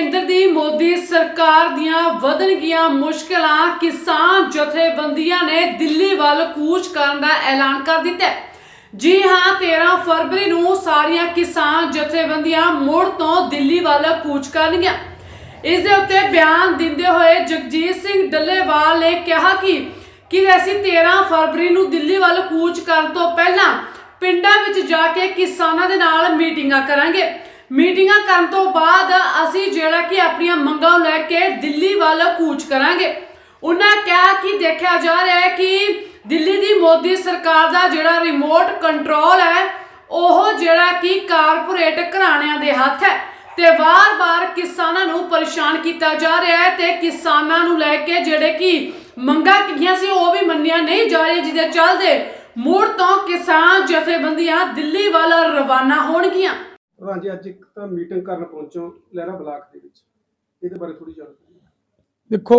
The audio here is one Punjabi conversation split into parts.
ਕੇਂਦਰ ਦੀ ਮੋਦੀ ਸਰਕਾਰ ਦੀਆਂ ਵਧਣਗੀਆਂ ਮੁਸ਼ਕਲਾਂ ਕਿਸਾਨ ਜਥੇਬੰਦੀਆਂ ਨੇ ਦਿੱਲੀ ਵੱਲ ਕੂਚ ਕਰਨ ਦਾ ਐਲਾਨ ਕਰ ਦਿੱਤਾ ਹੈ। ਜੀ ਹਾਂ 13 ਫਰਵਰੀ ਨੂੰ ਸਾਰੀਆਂ ਕਿਸਾਨ ਜਥੇਬੰਦੀਆਂ ਮੁੜ ਤੋਂ ਦਿੱਲੀ ਵੱਲ ਕੂਚ ਕਰਨਗੀਆਂ ਇਸ ਦੇ ਉੱਤੇ ਬਿਆਨ ਦਿੰਦੇ ਹੋਏ ਜਗਜੀਤ ਸਿੰਘ ਡੱਲੇਵਾਲ ਨੇ ਕਿਹਾ ਕਿ ਕਿ ਅਸੀਂ 13 ਫਰਵਰੀ ਨੂੰ ਦਿੱਲੀ ਵੱਲ ਕੂਚ ਕਰਨ ਤੋਂ ਪਹਿਲਾਂ ਪਿੰਡਾਂ ਵਿੱਚ ਜਾ ਕੇ ਕਿਸਾਨਾਂ ਦੇ ਨਾਲ ਮੀਟਿੰਗਾਂ ਕਰਾਂਗੇ ਮੀਟਿੰਗਾਂ ਕਰਨ ਤੋਂ ਬਾਅਦ ਅਸੀਂ ਜਿਹੜਾ ਕਿ ਆਪਣੀਆਂ ਮੰਗਾਂ ਨੂੰ ਲੈ ਕੇ ਦਿੱਲੀ ਵੱਲ ਕੂਚ ਕਰਾਂਗੇ। ਉਹਨਾਂ ਕਿਹਾ ਕਿ ਦੇਖਿਆ ਜਾ ਰਿਹਾ ਹੈ ਕਿ ਦਿੱਲੀ ਦੀ ਮੋਦੀ ਸਰਕਾਰ ਦਾ ਜਿਹੜਾ ਰਿਮੋਟ ਕੰਟਰੋਲ ਹੈ, ਉਹ ਜਿਹੜਾ ਕਿ ਕਾਰਪੋਰੇਟ ਘਰਾਣਿਆਂ ਦੇ ਹੱਥ ਹੈ ਤੇ ਵਾਰ-ਵਾਰ ਕਿਸਾਨਾਂ ਨੂੰ ਪਰੇਸ਼ਾਨ ਕੀਤਾ ਜਾ ਰਿਹਾ ਹੈ ਤੇ ਕਿਸਾਨਾਂ ਨੂੰ ਲੈ ਕੇ ਜਿਹੜੇ ਕਿ ਮੰਗਾਂ ਕੀਤੀਆਂ ਸੀ, ਉਹ ਵੀ ਮੰਨੀਆਂ ਨਹੀਂ ਜਾ ਰਹੀਆਂ, ਜਿਹਦੇ ਚੱਲਦੇ ਮੁੜ ਤੋਂ ਕਿਸਾਨ ਜਥੇਬੰਦੀਆਂ ਦਿੱਲੀ ਵੱਲ ਰਵਾਨਾ ਹੋਣਗੀਆਂ। ਪ੍ਰਧਾਨ ਜੀ, ਅੱਜ ਇੱਕ ਤਾਂ ਮੀਟਿੰਗ ਕਰਨ ਪਹੁੰਚੋ ਲਹਿਰਾ ਬਲਾਕ ਦੇ ਵਿੱਚ। ਇਹਦੇ ਬਾਰੇ ਥੋੜੀ ਜਾਣਕਾਰੀ ਦੇਖੋ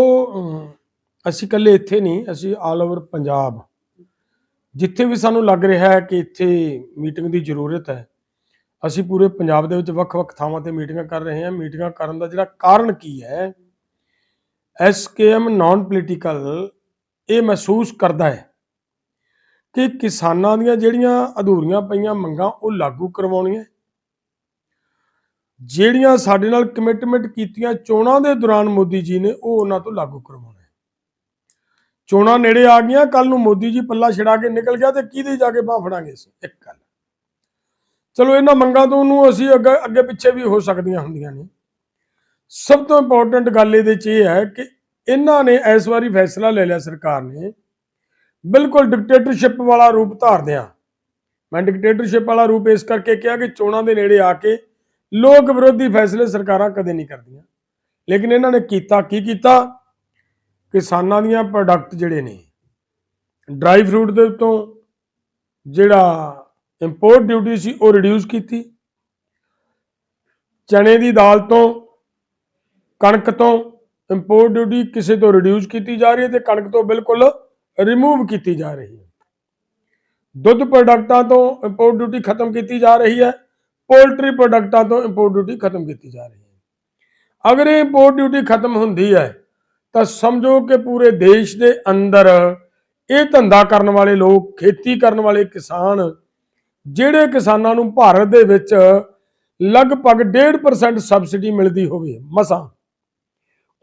ਅਸੀਂ ਇਕੱਲੇ ਇੱਥੇ ਨਹੀਂ, ਅਸੀਂ ਆਲ ਓਵਰ ਪੰਜਾਬ। ਜਿੱਥੇ ਵੀ ਸਾਨੂੰ ਲੱਗ ਰਿਹਾ ਹੈ ਕਿ ਇੱਥੇ ਮੀਟਿੰਗ ਦੀ ਜ਼ਰੂਰਤ ਹੈ, ਅਸੀਂ ਪੂਰੇ ਪੰਜਾਬ ਦੇ ਵਿੱਚ ਵੱਖ-ਵੱਖ ਥਾਵਾਂ ਤੇ ਮੀਟਿੰਗਾਂ ਕਰ ਰਹੇ ਹਾਂ। ਮੀਟਿੰਗਾਂ ਕਰਨ ਦਾ ਜਿਹੜਾ ਕਾਰਨ ਕੀ ਹੈ ਐਸਕੇਐਮ ਨਾਨ ਪੋਲੀਟੀਕਲ ਇਹ ਮਹਿਸੂਸ ਕਰਦਾ ਹੈ ਕਿ ਕਿਸਾਨਾਂ ਦੀਆਂ ਜਿਹੜੀਆਂ ਅਧੂਰੀਆਂ ਪਈਆਂ ਮੰਗਾਂ ਉਹ ਲਾਗੂ ਕਰਵਾਉਣੀਆਂ। ਜਿਹੜੀਆਂ ਸਾਡੇ ਨਾਲ ਕਮਿਟਮੈਂਟ ਕੀਤੀਆਂ ਚੋਣਾਂ ਦੇ ਦੌਰਾਨ ਮੋਦੀ ਜੀ ਨੇ, ਉਹ ਉਹਨਾਂ ਤੋਂ ਲਾਗੂ ਕਰਵਾਉਣਾ। ਚੋਣਾਂ ਨੇੜੇ ਆ ਗਈਆਂ ਕੱਲ ਨੂੰ ਮੋਦੀ ਜੀ ਪੱਲਾ ਛੜਾ ਕੇ ਨਿਕਲ ਗਿਆ ਤੇ ਕਿਹਦੇ ਜਾ ਕੇ ਬਾਹ ਫੜਾਂਗੇ ਅਸੀਂ? ਇੱਕ ਗੱਲ। ਚਲੋ, ਇਹਨਾਂ ਮੰਗਾਂ ਤੋਂ ਨੂੰ ਅਸੀਂ ਅੱਗੇ ਅੱਗੇ ਪਿੱਛੇ ਵੀ ਹੋ ਸਕਦੀਆਂ ਹੁੰਦੀਆਂ ਨੇ। ਸਭ ਤੋਂ ਇੰਪੋਰਟੈਂਟ ਗੱਲ ਇਹਦੇ 'ਚ ਇਹ ਹੈ ਕਿ ਇਹਨਾਂ ਨੇ ਇਸ ਵਾਰੀ ਫੈਸਲਾ ਲੈ ਲਿਆ ਸਰਕਾਰ ਨੇ। ਬਿਲਕੁਲ ਡਿਕਟੇਟਰਸ਼ਿਪ ਵਾਲਾ ਰੂਪ ਧਾਰਦਿਆਂ। ਮੈਂ ਡਿਕਟੇਟਰਸ਼ਿਪ ਵਾਲਾ ਰੂਪ ਇਸ ਕਰਕੇ ਕਿਹਾ ਕਿ ਚੋਣਾਂ ਦੇ ਨੇੜੇ ਆ ਕੇ ਲੋਕ ਵਿਰੋਧੀ ਫੈਸਲੇ ਸਰਕਾਰਾਂ ਕਦੇ ਨਹੀਂ ਕਰਦੀਆਂ। ਲੇਕਿਨ ਇਹਨਾਂ ਨੇ ਕੀਤਾ, ਕੀ ਕੀਤਾ? ਕਿਸਾਨਾਂ ਦੀਆਂ ਪ੍ਰੋਡਕਟ ਜਿਹੜੇ ਨੇ ਡਰਾਈ ਫਰੂਟ ਦੇ ਉੱਤੋਂ ਜਿਹੜਾ ਇੰਪੋਰਟ ਡਿਊਟੀ ਸੀ ਉਹ ਰਿਡਿਊਸ ਕੀਤੀ। ਚਣੇ ਦੀ ਦਾਲ ਤੋਂ ਕਣਕ ਤੋਂ ਇੰਪੋਰਟ ਡਿਊਟੀ ਕਿਸੇ ਤੋਂ ਰਿਡਿਊਸ ਕੀਤੀ ਜਾ ਰਹੀ ਹੈ ਤੇ ਕਣਕ ਤੋਂ ਬਿਲਕੁਲ ਰਿਮੂਵ ਕੀਤੀ ਜਾ ਰਹੀ ਹੈ। ਦੁੱਧ ਪ੍ਰੋਡਕਟਾਂ ਤੋਂ ਇੰਪੋਰਟ ਡਿਊਟੀ ਖਤਮ ਕੀਤੀ ਜਾ ਰਹੀ ਹੈ। ਪੋਲਟਰੀ ਪ੍ਰੋਡਕਟਾਂ ਤੋਂ ਇੰਪੋਰਟ ਡਿਊਟੀ ਖਤਮ ਕੀਤੀ ਜਾ ਰਹੀ ਹੈ। ਅਗਰ ਇਹ ਇੰਪੋਰਟ ਡਿਊਟੀ ਖਤਮ ਹੁੰਦੀ ਹੈ, ਤਾਂ ਸਮਝੋ ਕਿ ਪੂਰੇ ਦੇਸ਼ ਦੇ ਅੰਦਰ ਇਹ ਧੰਦਾ ਕਰਨ ਵਾਲੇ ਲੋਕ, ਖੇਤੀ ਕਰਨ ਵਾਲੇ ਕਿਸਾਨ, ਜਿਹੜੇ ਕਿਸਾਨਾਂ ਨੂੰ ਭਾਰਤ ਦੇ ਵਿੱਚ ਲਗਭਗ 1.5% ਸਬਸਿਡੀ ਮਿਲਦੀ ਹੋਵੇ, ਮਸਾਂ।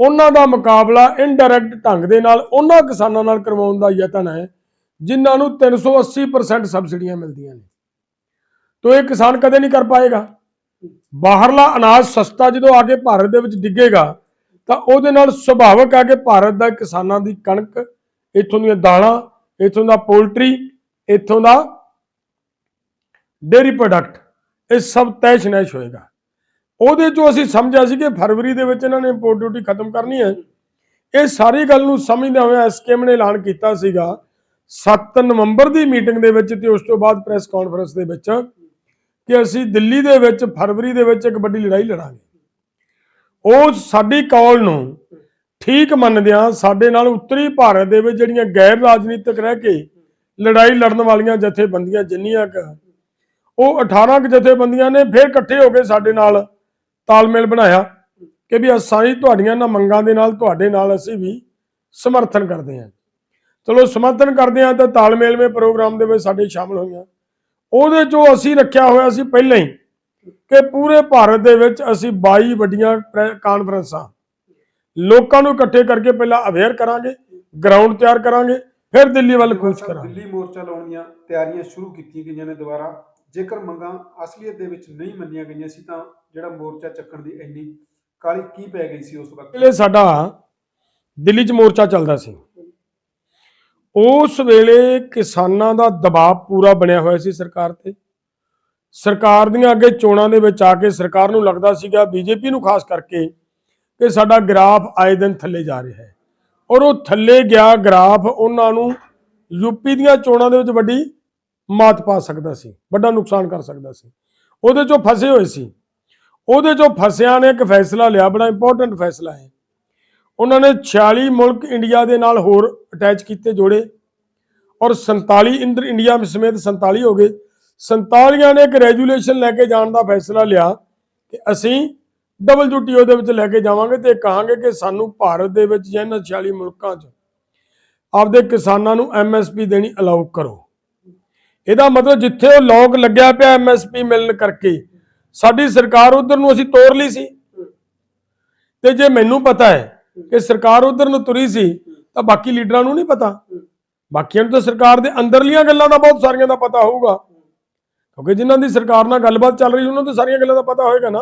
ਉਹਨਾਂ ਦਾ ਮੁਕਾਬਲਾ ਇਨਡਾਇਰੈਕਟ ਢੰਗ ਦੇ ਨਾਲ ਉਹਨਾਂ ਕਿਸਾਨਾਂ ਨਾਲ ਕਰਵਾਉਣ ਦਾ ਯਤਨ ਹੈ, ਜਿਨ੍ਹਾਂ ਨੂੰ 380% ਸਬਸਿਡੀਆਂ ਮਿਲਦੀਆਂ ਨੇ। ਤੋ ਇਹ ਕਿਸਾਨ ਕਦੇ ਨਹੀਂ ਕਰ ਪਾਏਗਾ। ਬਾਹਰਲਾ ਅਨਾਜ ਸਸਤਾ ਜਦੋਂ ਆ ਕੇ ਭਾਰਤ ਦੇ ਵਿੱਚ ਡਿੱਗੇਗਾ, ਤਾਂ ਉਹਦੇ ਨਾਲ ਸੁਭਾਵਕ ਆ ਕਿ ਭਾਰਤ ਦਾ ਕਿਸਾਨਾਂ ਦੀ ਕਣਕ, ਇੱਥੋਂ ਦੀਆਂ ਦਾਲਾਂ, ਇੱਥੋਂ ਦਾ ਪੋਲਟਰੀ, ਇੱਥੋਂ ਦਾ ਡੇਰੀ ਪ੍ਰੋਡਕਟ, ਇਹ ਸਭ ਤੈਸ਼ ਨੈਸ਼ ਹੋਏਗਾ। ਉਹਦੇ ਚੋਂ ਅਸੀਂ ਸਮਝਿਆ ਸੀ ਕਿ ਫਰਵਰੀ ਦੇ ਵਿੱਚ ਇਹਨਾਂ ਨੇ ਇੰਪੋਰਟ ਡਿਊਟੀ ਖਤਮ ਕਰਨੀ ਹੈ। ਇਹ ਸਾਰੀ ਗੱਲ ਨੂੰ ਸਮਝਦੇ ਹੋਏ ਐਸਕੇਐਮ ਨੇ ਐਲਾਨ ਕੀਤਾ ਸੀਗਾ। 7 ਨਵੰਬਰ ਦੀ ਮੀਟਿੰਗ ਦੇ ਵਿੱਚ ਤੇ ਉਸ ਤੋਂ ਬਾਅਦ ਪ੍ਰੈਸ ਕਾਨਫਰੰਸ ਦੇ ਵਿੱਚ ਕਿ ਅਸੀਂ ਦਿੱਲੀ ਦੇ ਵਿੱਚ, ਫਰਵਰੀ ਦੇ ਵਿੱਚ ਇੱਕ ਵੱਡੀ ਲੜਾਈ ਲੜਾਂਗੇ। ਉਹ ਸਾਡੀ ਕਾਲ ਨੂੰ ਠੀਕ ਮੰਨਦਿਆਂ ਸਾਡੇ ਨਾਲ ਉੱਤਰੀ ਭਾਰਤ ਦੇ ਵਿੱਚ ਜਿਹੜੀਆਂ ਗੈਰ ਰਾਜਨੀਤਿਕ ਰਹਿ ਕੇ ਲੜਾਈ ਲੜਨ ਵਾਲੀਆਂ ਜਥੇਬੰਦੀਆਂ ਜਿੰਨੀਆਂ ਕ, ਉਹ 18 ਕੁ ਜਥੇਬੰਦੀਆਂ ਨੇ ਫਿਰ ਇਕੱਠੇ ਹੋ ਕੇ ਸਾਡੇ ਨਾਲ ਤਾਲਮੇਲ ਬਣਾਇਆ ਕਿ ਵੀ ਅਸਾਂ ਤੁਹਾਡੀਆਂ ਇਹਨਾਂ ਮੰਗਾਂ ਦੇ ਨਾਲ, ਤੁਹਾਡੇ ਨਾਲ ਅਸੀਂ ਵੀ ਸਮਰਥਨ ਕਰਦੇ ਹਾਂ। ਚਲੋ, ਸਮਰਥਨ ਕਰਦੇ ਹਾਂ ਤਾਂ ਤਾਲਮੇਲ ਵਿੱਚ ਪ੍ਰੋਗਰਾਮ ਦੇ ਵਿੱਚ ਸਾਡੇ ਸ਼ਾਮਲ ਹੋਈਆਂ। ਉਹਦੇ ਚੋਂ ਅਸੀਂ ਰੱਖਿਆ ਹੋਇਆ ਸੀ ਪਹਿਲਾਂ ਹੀ ਕਿ ਪੂਰੇ ਭਾਰਤ ਦੇ ਵਿੱਚ ਅਸੀਂ 22 ਵੱਡੀਆਂ ਕਾਨਫਰੰਸਾਂ। ਲੋਕਾਂ ਨੂੰ ਇਕੱਠੇ ਕਰਕੇ ਪਹਿਲਾਂ ਅਵੇਅਰ ਕਰਾਂਗੇ ਗਰਾਊਂਡ ਤਿਆਰ ਕਰਾਂਗੇ ਫਿਰ ਦਿੱਲੀ ਵੱਲ ਕੂਚ ਕਰਾਂਗੇ। ਦਿੱਲੀ ਮੋਰਚਾ ਲਾਉਣ ਦੀਆਂ ਤਿਆਰੀਆਂ ਸ਼ੁਰੂ ਕੀਤੀਆਂ ਗਈਆਂ ਨੇ ਦੁਬਾਰਾ ਜੇਕਰ ਮੰਗਾਂ ਅਸਲੀਅਤ ਦੇ ਵਿੱਚ ਨਹੀਂ ਮੰਨੀਆਂ ਗਈਆਂ ਸੀ ਤਾਂ ਜਿਹੜਾ ਮੋਰਚਾ ਚੱਕਣ ਦੀ ਇੰਨੀ ਕਾਲੀ ਕੀ ਪੈ ਗਈ ਸੀ ਉਸ ਵਕਤ? ਵੇਲੇ ਸਾਡਾ ਦਿੱਲੀ 'ਚ ਮੋਰਚਾ ਚੱਲਦਾ ਸੀ। ਉਸ ਵੇਲੇ ਕਿਸਾਨਾਂ ਦਾ ਦਬਾਅ ਪੂਰਾ ਬਣਿਆ ਹੋਇਆ ਸੀ ਸਰਕਾਰ ਤੇ। ਸਰਕਾਰ ਦੀਆਂ ਅੱਗੇ ਚੋਣਾਂ ਦੇ ਵਿੱਚ ਆ ਕੇ ਸਰਕਾਰ ਨੂੰ ਲੱਗਦਾ ਸੀਗਾ, ਬੀਜੇਪੀ ਨੂੰ ਖਾਸ ਕਰਕੇ, ਕਿ ਸਾਡਾ ਗ੍ਰਾਫ ਆਏ ਦਿਨ ਥੱਲੇ ਜਾ ਰਿਹਾ ਹੈ। ਔਰ ਉਹ ਥੱਲੇ ਗਿਆ ਗ੍ਰਾਫ ਉਹਨਾਂ ਨੂੰ ਯੂਪੀ ਦੀਆਂ ਚੋਣਾਂ ਦੇ ਵਿੱਚ ਵੱਡੀ ਮਾਤ ਪਾ ਸਕਦਾ ਸੀ, ਵੱਡਾ ਨੁਕਸਾਨ ਕਰ ਸਕਦਾ ਸੀ। ਉਹਦੇ ਚੋਂ ਫਸੇ ਹੋਏ ਸੀ। ਉਹਦੇ ਚੋਂ ਫਸਿਆਂ ਨੇ ਇੱਕ ਫੈਸਲਾ ਲਿਆ, ਬੜਾ ਇੰਪੋਰਟੈਂਟ ਫੈਸਲਾ ਹੈ। ਉਹਨਾਂ ਨੇ 46 ਮੁਲਕ ਇੰਡੀਆ ਦੇ ਨਾਲ ਹੋਰ ਅਟੈਚ ਕੀਤੇ ਜੋੜੇ ਔਰ 47 ਇੰਦਰ ਇੰਡੀਆ ਸਮੇਤ 47 ਹੋ ਗਏ। 47 ਨੇ ਇੱਕ ਰੈਜੂਲੇਸ਼ਨ ਲੈ ਕੇ ਜਾਣ ਦਾ ਫੈਸਲਾ ਲਿਆ ਕਿ ਅਸੀਂ WTO ਦੇ ਵਿੱਚ ਲੈ ਕੇ ਜਾਵਾਂਗੇ ਤੇ ਕਹਾਂਗੇ ਕਿ ਸਾਨੂੰ ਭਾਰਤ ਦੇ ਵਿੱਚ ਜਾਂ ਇਹਨਾਂ 46 ਮੁਲਕਾਂ 'ਚ ਆਪਦੇ ਕਿਸਾਨਾਂ ਨੂੰ MSP ਦੇਣੀ ਅਲਾਉ ਕਰੋ। ਇਹਦਾ ਮਤਲਬ ਜਿੱਥੇ ਉਹ ਲੋਕ ਲੱਗਿਆ ਪਿਆ MSP ਮਿਲਣ ਕਰਕੇ, ਸਾਡੀ ਸਰਕਾਰ ਉਧਰ ਨੂੰ ਅਸੀਂ ਤੋਰ ਲਈ ਸੀ। ਤੇ ਜੇ ਮੈਨੂੰ ਪਤਾ ਹੈ ਕਿ ਸਰਕਾਰ ਉਧਰ ਨੂੰ ਤੁਰੀ ਸੀ, ਤਾਂ ਬਾਕੀ ਲੀਡਰਾਂ ਨੂੰ ਨਹੀਂ ਪਤਾ। ਬਾਕੀਆਂ ਨੂੰ ਤਾਂ ਸਰਕਾਰ ਦੇ ਅੰਦਰਲੀਆਂ ਗੱਲਾਂ ਦਾ ਬਹੁਤ ਸਾਰੀਆਂ ਦਾ ਪਤਾ ਹੋਊਗਾ। ਕਿਉਂਕਿ ਜਿਨ੍ਹਾਂ ਦੀ ਸਰਕਾਰ ਨਾਲ ਗੱਲਬਾਤ ਚੱਲ ਰਹੀ, ਉਹਨਾਂ ਨੂੰ ਸਾਰੀਆਂ ਗੱਲਾਂ ਦਾ ਪਤਾ ਹੋਏਗਾ ਨਾ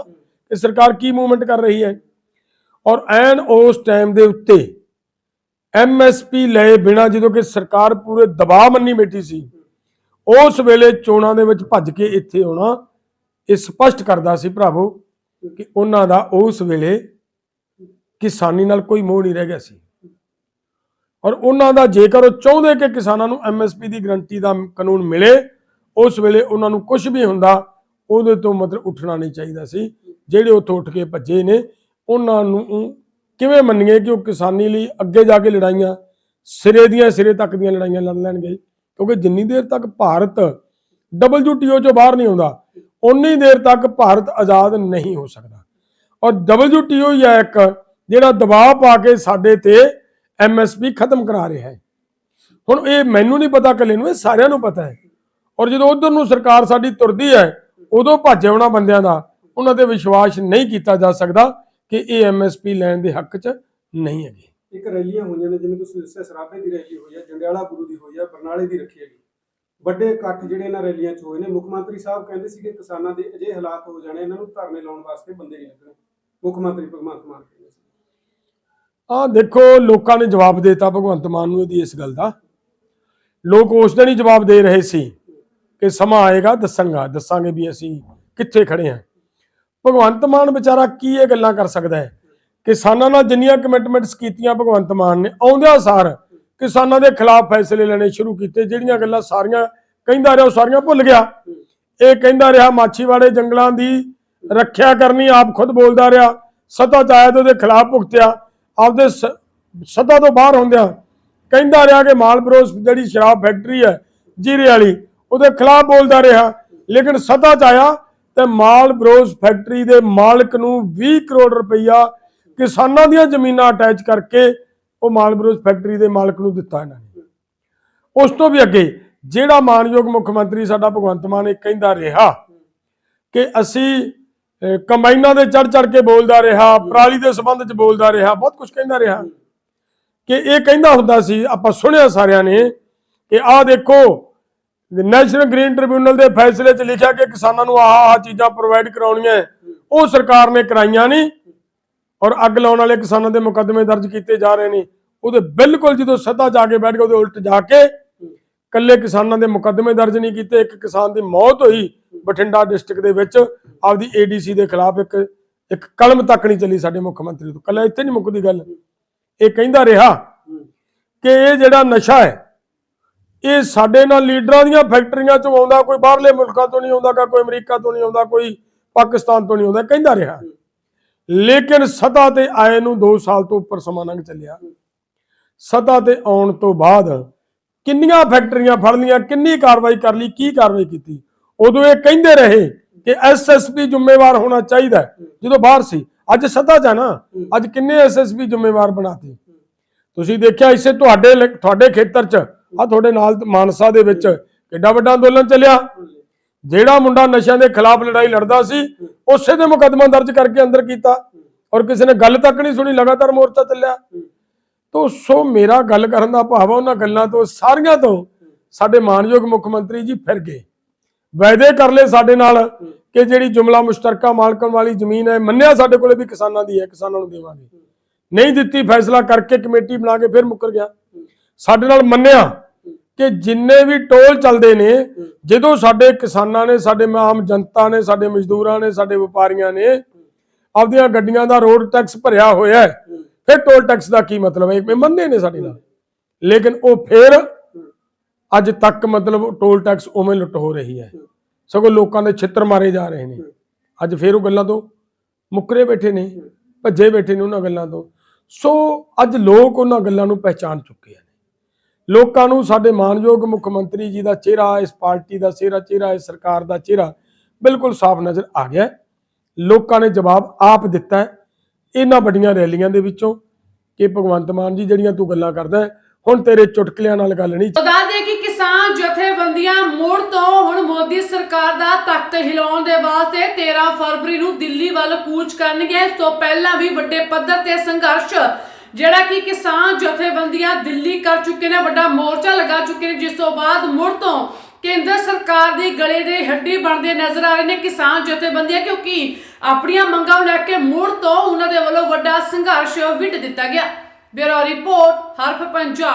ਕਿ ਸਰਕਾਰ ਕੀ ਮੂਵਮੈਂਟ ਕਰ ਰਹੀ ਹੈ। ਔਰ ਐਨ ਉਸ ਟਾਈਮ ਦੇ ਉੱਤੇ ਐਮਐਸਪੀ ਲਏ ਬਿਨਾ ਜਦੋਂ ਕਿ ਸਰਕਾਰ ਪੂਰੇ ਦਬਾਅ ਮੰਨੀ ਬੈਠੀ ਸੀ, ਉਸ ਵੇਲੇ ਚੋਣਾਂ ਦੇ ਵਿੱਚ ਭੱਜ ਕੇ ਇੱਥੇ ਆਉਣਾ ਇਹ ਸਪਸ਼ਟ ਕਰਦਾ ਸੀ ਭਰਾਵੋ ਕਿ ਉਹਨਾਂ ਦਾ ਉਸ ਵੇਲੇ ਕਿਸਾਨੀ ਨਾਲ ਕੋਈ ਮੋਹ ਨਹੀਂ ਰਹਿ ਗਿਆ ਸੀ। ਔਰ ਉਹਨਾਂ ਦਾ ਜੇਕਰ ਉਹ ਚਾਹੁੰਦੇ ਕਿ ਕਿਸਾਨਾਂ ਨੂੰ ਐਮਐਸਪੀ ਦੀ ਗਰੰਟੀ ਦਾ ਕਾਨੂੰਨ ਮਿਲੇ, ਉਸ ਵੇਲੇ ਉਹਨਾਂ ਨੂੰ ਕੁਝ ਵੀ ਹੁੰਦਾ, ਉਹਦੇ ਤੋਂ ਮਤਲਬ ਉੱਠਣਾ ਨਹੀਂ ਚਾਹੀਦਾ ਸੀ। ਜਿਹੜੇ ਉੱਥੋਂ ਉੱਠ ਕੇ ਭੱਜੇ ਨੇ, ਉਹਨਾਂ ਨੂੰ ਕਿਵੇਂ ਮੰਨੀਏ ਕਿ ਉਹ ਕਿਸਾਨੀ ਲਈ ਅੱਗੇ ਜਾ ਕੇ ਲੜਾਈਆਂ, ਸਿਰੇ ਦੀਆਂ ਸਿਰੇ ਤੱਕ ਦੀਆਂ ਲੜਾਈਆਂ ਲੜ ਲੈਣਗੇ? ਕਿਉਂਕਿ ਜਿੰਨੀ ਦੇਰ ਤੱਕ ਭਾਰਤ WTO ਚੋਂ ਬਾਹਰ ਨਹੀਂ ਆਉਂਦਾ ਉਨੀ ਦੇਰ ਤੱਕ ਭਾਰਤ ਆਜ਼ਾਦ ਨਹੀਂ ਹੋ ਸਕਦਾ। ਔਰ WTO ਹੀ ਹੈ ਇੱਕ ਜਿਹੜਾ ਦਬਾਅ ਪਾ ਕੇ ਸਾਡੇ ਤੇ MSP ਖਤਮ ਕਰਾ ਰਿਹਾ ਹੈ। ਹੁਣ ਇਹ ਮੈਨੂੰ ਨਹੀਂ ਪਤਾ, ਇਕੱਲੇ ਨੂੰ, ਇਹ ਸਾਰਿਆਂ ਨੂੰ ਪਤਾ ਹੈ। ਔਰ ਜਦੋਂ ਉਧਰ ਨੂੰ ਸਰਕਾਰ ਸਾਡੀ ਤੁਰਦੀ ਹੈ, ਉਦੋਂ ਭੱਜ ਆਉਣਾ ਬੰਦਿਆਂ ਦਾ, ਉਹਨਾਂ ਤੇ ਵਿਸ਼ਵਾਸ ਨਹੀਂ ਕੀਤਾ ਜਾ ਸਕਦਾ ਕਿ ਇਹ ਐਮਐਸਪੀ ਲੈਣ ਦੇ ਹੱਕ 'ਚ ਨਹੀਂ ਹੈਗੇ। ਇੱਕ ਰੈਲੀਆਂ ਹੋਈਆਂ ਨੇ, ਜਿਵੇਂ ਤੁਸੀਂ ਦੱਸਿਆ ਸਰਾਭੇ ਦੀ ਰੈਲੀ ਹੋਈ ਹੈ, ਜੰਡਿਆਲਾ ਗੁਰੂ ਦੀ ਹੋਈ ਹੈ, ਬਰਨਾਲੇ ਦੀ ਰੱਖੀ ਹੈਗੀ ਵੱਡੇ ਇਕੱਠ ਜਿਹੜੇ ਇਹਨਾਂ ਰੈਲੀਆਂ 'ਚ ਹੋਏ ਨੇ, ਮੁੱਖ ਮੰਤਰੀ ਸਾਹਿਬ ਕਹਿੰਦੇ ਸੀ ਕਿਸਾਨਾਂ ਦੇ ਅਜਿਹੇ ਹਾਲਾਤ ਹੋ ਜਾਣੇ, ਇਹਨਾਂ ਨੂੰ ਧਰਨੇ ਲਾਉਣ ਵਾਸਤੇ ਬੰਦੇ ਨਹੀਂ ਲੱਗਣੇ। ਮੁੱਖ ਮੰਤਰੀ ਭਗਵੰਤ ਮਾਨ ਕਹਿੰਦੇ ਸੀ ਆ ਦੇਖੋ, ਲੋਕਾਂ ਨੇ ਜਵਾਬ ਦੇਤਾ ਭਗਵੰਤ ਮਾਨ ਨੂੰ ਇਹਦੀ ਇਸ ਗੱਲ ਦਾ। ਲੋਕ ਉਸ ਦਿਨ ਹੀ ਜਵਾਬ ਦੇ ਰਹੇ ਸੀ ਕਿ ਸਮਾਂ ਆਏਗਾ, ਦੱਸਾਂਗਾ, ਦੱਸਾਂਗੇ ਵੀ ਅਸੀਂ ਕਿੱਥੇ ਖੜੇ ਹਾਂ। ਭਗਵੰਤ ਮਾਨ ਵਿਚਾਰਾ ਕੀ ਇਹ ਗੱਲਾਂ ਕਰ ਸਕਦਾ ਹੈ? ਕਿਸਾਨਾਂ ਨਾਲ ਜਿੰਨੀਆਂ ਕਮਿਟਮੈਂਟਸ ਕੀਤੀਆਂ ਭਗਵੰਤ ਮਾਨ ਨੇ, ਆਉਂਦਿਆਂ ਸਾਰ ਕਿਸਾਨਾਂ ਦੇ ਖਿਲਾਫ ਫੈਸਲੇ ਲੈਣੇ ਸ਼ੁਰੂ ਕੀਤੇ, ਜਿਹੜੀਆਂ ਗੱਲਾਂ ਸਾਰੀਆਂ ਕਹਿੰਦਾ ਰਿਹਾ ਉਹ ਸਾਰੀਆਂ ਭੁੱਲ ਗਿਆ। ਇਹ ਕਹਿੰਦਾ ਰਿਹਾ, ਮਾਛੀਵਾੜੇ ਜੰਗਲਾਂ ਦੀ ਰੱਖਿਆ ਕਰਨੀ ਆਪ ਖੁਦ ਬੋਲਦਾ ਰਿਹਾ, ਸਤਾ ਚ ਆਇਆ ਤੇ ਉਹਦੇ ਖਿਲਾਫ ਭੁਗਤਿਆ। ਆਪਦੇ ਸ- ਤੋਂ ਬਾਹਰ ਹੁੰਦਿਆਂ ਕਹਿੰਦਾ ਰਿਹਾ ਕਿ ਮਾਲਬਰੋਸ ਜਿਹੜੀ ਸ਼ਰਾਬ ਫੈਕਟਰੀ ਹੈ, ਜੀਰੇ ਵਾਲੀ, ਉਹਦੇ ਖਿਲਾਫ ਬੋਲਦਾ ਰਿਹਾ। ਲੇਕਿਨ ਸਤਾ ਚ ਆਇਆ ਤੇ ਮਾਲਬਰੋਸ ਫੈਕਟਰੀ ਦੇ ਮਾਲਕ ਨੂੰ 20 ਕਰੋੜ ਰੁਪਈਆ ਕਿਸਾਨਾਂ ਦੀਆਂ ਜ਼ਮੀਨਾਂ ਅਟੈਚ ਕਰਕੇ ਉਹ ਮਾਲਬਰੋਸ ਫੈਕਟਰੀ ਦੇ ਮਾਲਕ ਨੂੰ ਦਿੱਤਾ ਇਹਨਾਂ ਨੇ। ਉਸ ਤੋਂ ਵੀ ਅੱਗੇ ਜਿਹੜਾ ਮਾਨਯੋਗ ਮੁੱਖ ਮੰਤਰੀ ਸਾਡਾ ਭਗਵੰਤ ਮਾਨ ਇਹ ਕਹਿੰਦਾ ਰਿਹਾ ਕਿ ਅਸੀਂ ਕੰਬਾਈਨਾਂ ਦੇ ਚੜ ਚੜ ਕੇ ਬੋਲਦਾ ਰਿਹਾ, ਪਰਾਲੀ ਦੇ ਸੰਬੰਧ ਚ ਬੋਲਦਾ ਰਿਹਾ, ਬਹੁਤ ਕੁਝ ਕਹਿੰਦਾ ਰਿਹਾ। ਕਿ ਇਹ ਕਹਿੰਦਾ ਹੁੰਦਾ ਸੀ, ਆਪਾਂ ਸੁਣਿਆ ਸਾਰਿਆਂ ਨੇ ਕਿ ਆਹ ਦੇਖੋ, ਨੈਸ਼ਨਲ ਗ੍ਰੀਨ ਟ੍ਰਿਬਿਊਨਲ ਦੇ ਫੈਸਲੇ 'ਚ ਲਿਖਿਆ ਕਿ ਕਿਸਾਨਾਂ ਨੂੰ ਆਹ ਆਹ ਚੀਜ਼ਾਂ ਪ੍ਰੋਵਾਈਡ ਕਰਾਉਣੀਆਂ ਉਹ ਸਰਕਾਰ ਨੇ ਕਰਾਈਆਂ ਨਹੀਂ ਔਰ ਅੱਗ ਲਾਉਣ ਵਾਲੇ ਕਿਸਾਨਾਂ ਦੇ ਮੁਕੱਦਮੇ ਦਰਜ ਕੀਤੇ ਜਾ ਰਹੇ ਨੇ। ਉਹਦੇ ਬਿਲਕੁਲ ਜਦੋਂ ਸੱਤਾ ਜਾ ਕੇ ਬੈਠ ਕੇ ਉਹਦੇ ਉਲਟ ਜਾ ਕੇ ਕੱਲੇ ਕਿਸਾਨਾਂ ਦੇ ਮੁਕੱਦਮੇ ਦਰਜ ਨਹੀਂ ਕੀਤੇ, ਇੱਕ ਕਿਸਾਨ ਦੀ ਮੌਤ ਹੋਈ ਬਠਿੰਡਾ ਡਿਸਟ੍ਰਿਕਟ ਦੇ ਵਿੱਚ ਆਪਦੀ ਏਡੀਸੀ ਦੇ ਖਿਲਾਫ ਇੱਕ ਇੱਕ ਕਲਮ ਤੱਕ ਨਹੀਂ ਚੱਲੀ ਸਾਡੇ ਮੁੱਖ ਮੰਤਰੀ ਤੋਂ। ਕੱਲਾ ਇੱਥੇ ਨਹੀਂ ਮੁੱਕਦੀ ਗੱਲ। ਇਹ ਕਹਿੰਦਾ ਰਿਹਾ ਕਿ ਇਹ ਜਿਹੜਾ ਨਸ਼ਾ ਹੈ, ਇਹ ਸਾਡੇ ਨਾਲ ਲੀਡਰਾਂ ਦੀਆਂ ਫੈਕਟਰੀਆਂ ਚੋਂ ਆਉਂਦਾ, ਕੋਈ ਬਾਹਰਲੇ ਮੁਲਕਾਂ ਤੋਂ ਨਹੀਂ ਆਉਂਦਾ, ਕੋਈ ਅਮਰੀਕਾ ਤੋਂ ਨਹੀਂ ਆਉਂਦਾ, ਕੋਈ ਪਾਕਿਸਤਾਨ ਤੋਂ ਨਹੀਂ ਆਉਂਦਾ ਕਹਿੰਦਾ ਰਿਹਾ। ਲੇਕਿਨ ਸਤਾ ਤੇ ਆਏ ਨੂੰ 2 ਸਾਲ ਤੋਂ ਉੱਪਰ ਸਮਾਂ ਲੰਘ ਚੱਲਿਆ। ਸਤਾ ਤੇ ਆਉਣ ਤੋਂ ਬਾਅਦ ਕਿੰਨੀਆਂ ਫੈਕਟਰੀਆਂ ਫੜ ਲਈਆਂ ਕਿੰਨੀ ਕਾਰਵਾਈ ਕਰ ਲਈ, ਕੀ ਕਾਰਵਾਈ ਕੀਤੀ? ਉਦੋਂ ਇਹ ਕਹਿੰਦੇ ਰਹੇ ਕਿ ਐਸਐਸਪੀ ਜ਼ਿੰਮੇਵਾਰ ਹੋਣਾ ਚਾਹੀਦਾ ਜਦੋਂ ਬਾਹਰ ਸੀ, ਅੱਜ ਸਤਾ ਜਾ ਅੱਜ ਕਿੰਨੇ ਐਸਐਸਪੀ ਜ਼ਿੰਮੇਵਾਰ ਬਣਾਤੇ? ਤੁਸੀਂ ਦੇਖਿਆ ਇਸੇ ਤੁਹਾਡੇ ਤੁਹਾਡੇ ਖੇਤਰ 'ਚ ਆ ਤੁਹਾਡੇ ਨਾਲ ਮਾਨਸਾ ਦੇ ਵਿੱਚ ਕਿੱਡਾ ਵੱਡਾ ਅੰਦੋਲਨ ਚੱਲਿਆ। ਜਿਹੜਾ ਮੁੰਡਾ ਨਸ਼ਿਆਂ ਦੇ ਖਿਲਾਫ ਲੜਾਈ ਲੜਦਾ ਸੀ, ਉਸੇ ਦੇ ਮੁਕੱਦਮਾ ਦਰਜ ਕਰਕੇ ਅੰਦਰ ਕੀਤਾ ਔਰ ਕਿਸੇ ਨੇ ਗੱਲ ਤੱਕ ਨਹੀਂ ਸੁਣੀ, ਲਗਾਤਾਰ ਮੋਰਚਾ ਚੱਲਿਆ। ਤੋ ਸੋ ਮੇਰਾ ਗੱਲ ਕਰਨ ਦਾ ਭਾਵ ਆ, ਉਹਨਾਂ ਗੱਲਾਂ ਤੋਂ, ਸਾਰੀਆਂ ਤੋਂ ਸਾਡੇ ਮਾਨਯੋਗ ਮੁੱਖ ਮੰਤਰੀ ਜੀ ਫਿਰ ਗਏ। ਵਾਅਦੇ ਕਰ ਲਏ ਸਾਡੇ ਨਾਲ ਕਿ ਜਿਹੜੀ ਜੁਮਲਾ ਮੁਸ਼ਤਰਕਾ ਮਾਲਕਣ ਵਾਲੀ ਜ਼ਮੀਨ ਹੈ, ਮੰਨਿਆ ਸਾਡੇ ਕੋਲੇ ਵੀ ਕਿਸਾਨਾਂ ਦੀ ਹੈ, ਕਿਸਾਨਾਂ ਨੂੰ ਦੇਵਾਂਗੇ। ਨਹੀਂ ਦਿੱਤੀ ਫੈਸਲਾ ਕਰਕੇ ਕਮੇਟੀ ਬਣਾ ਕੇ ਫਿਰ ਮੁੱਕਰ ਗਿਆ। ਸਾਡੇ ਨਾਲ ਮੰਨਿਆ ਕਿ ਜਿੰਨੇ ਵੀ ਟੋਲ ਚੱਲਦੇ ਨੇ, ਜਦੋਂ ਸਾਡੇ ਕਿਸਾਨਾਂ ਨੇ, ਸਾਡੇ ਆਮ ਜਨਤਾ ਨੇ, ਸਾਡੇ ਮਜ਼ਦੂਰਾਂ ਨੇ, ਸਾਡੇ ਵਪਾਰੀਆਂ ਨੇ ਆਪਦੀਆਂ ਗੱਡੀਆਂ ਦਾ ਰੋਡ ਟੈਕਸ ਭਰਿਆ ਹੋਇਆ ਹੈ, ਫਿਰ ਟੋਲ ਟੈਕਸ ਦਾ ਕੀ ਮਤਲਬ ਹੈ? ਇਹ ਮੰਨਦੇ ਨੇ ਸਾਡੇ ਨਾਲ। ਲੇਕਿਨ ਉਹ ਫਿਰ ਅੱਜ ਤੱਕ ਮਤਲਬ ਟੋਲ ਟੈਕਸ ਉਵੇਂ ਲੁੱਟ ਹੋ ਰਹੀ ਹੈ। ਸਗੋਂ ਲੋਕਾਂ ਦੇ ਛਿੱਤਰ ਮਾਰੇ ਜਾ ਰਹੇ ਨੇ। ਅੱਜ ਫਿਰ ਉਹ ਗੱਲਾਂ ਤੋਂ ਮੁੱਕਰੇ ਬੈਠੇ ਨੇ ਭੱਜੇ ਬੈਠੇ ਨੇ ਉਹਨਾਂ ਗੱਲਾਂ ਤੋਂ। ਸੋ ਅੱਜ ਲੋਕ ਉਹਨਾਂ ਗੱਲਾਂ ਨੂੰ ਪਹਿਚਾਨ ਚੁੱਕੇ ਨੇ ਲੋਕਾਂ ਨੂੰ ਸਾਡੇ ਮਾਨਯੋਗ ਮੁੱਖ ਮੰਤਰੀ ਜੀ ਦਾ ਚਿਹਰਾ ਇਸ ਪਾਰਟੀ ਦਾ ਚਿਹਰਾ ਚਿਹਰਾ ਇਸ ਸਰਕਾਰ ਦਾ ਚਿਹਰਾ ਬਿਲਕੁਲ ਸਾਫ਼ ਨਜ਼ਰ ਆ ਗਿਆ। ਲੋਕਾਂ ਨੇ ਜਵਾਬ ਆਪ ਦਿੱਤਾ। ਇਹਨਾਂ ਵੱਡੀਆਂ ਰੈਲੀਆਂ ਦੇ ਵਿੱਚੋਂ ਕਿ ਭਗਵੰਤ ਮਾਨ ਜੀ ਜਿਹੜੀਆਂ ਤੂੰ ਗੱਲਾਂ ਕਰਦਾ ਹੈ, ਹੁਣ ਤੇਰੇ ਚੁਟਕਲਿਆਂ ਨਾਲ ਗੱਲ ਨਹੀਂ ਬਤਾ ਦੇ ਕਿ ਕਿਸਾਨ ਜਥੇਬੰਦੀਆਂ ਮੁੜ ਤੋਂ ਹੁਣ ਮੋਦੀ ਸਰਕਾਰ ਦਾ ਤਖਤ ਹਿਲਾਉਣ ਦੇ ਵਾਸਤੇ 13 ਫਰਵਰੀ ਨੂੰ ਦਿੱਲੀ ਵੱਲ ਕੂਚ ਕਰਨਗੇ। ਇਸ ਤੋਂ ਪਹਿਲਾਂ ਵੀ ਵੱਡੇ ਪੱਧਰ ਤੇ ਸੰਘਰਸ਼, ਜਿਹੜਾ ਕਿ ਕਿਸਾਨ ਜਥੇਬੰਦੀਆਂ ਦਿੱਲੀ ਕਰ ਚੁੱਕੇ ਨੇ, ਵੱਡਾ ਮੋਰਚਾ ਲਗਾ ਚੁੱਕੇ ਨੇ, ਜਿਸ ਤੋਂ ਬਾਅਦ ਮੁੜ ਤੋਂ ਕੇਂਦਰ ਸਰਕਾਰ ਦੀ ਗਲੇ ਦੇ ਹੱਡੀ ਬਣਦੇ ਨਜ਼ਰ ਆ ਰਹੇ ਨੇ ਕਿਸਾਨ ਜਥੇਬੰਦੀਆਂ, ਕਿਉਂਕਿ ਆਪਣੀਆਂ ਮੰਗਾਂ ਨੂੰ ਲੈ ਕੇ ਮੁੜ ਤੋਂ ਉਹਨਾਂ ਦੇ ਵੱਲੋਂ ਵੱਡਾ ਸੰਘਰਸ਼ ਵਿੱਢ ਦਿੱਤਾ ਗਿਆ। Bureau report, Haraf Punjab.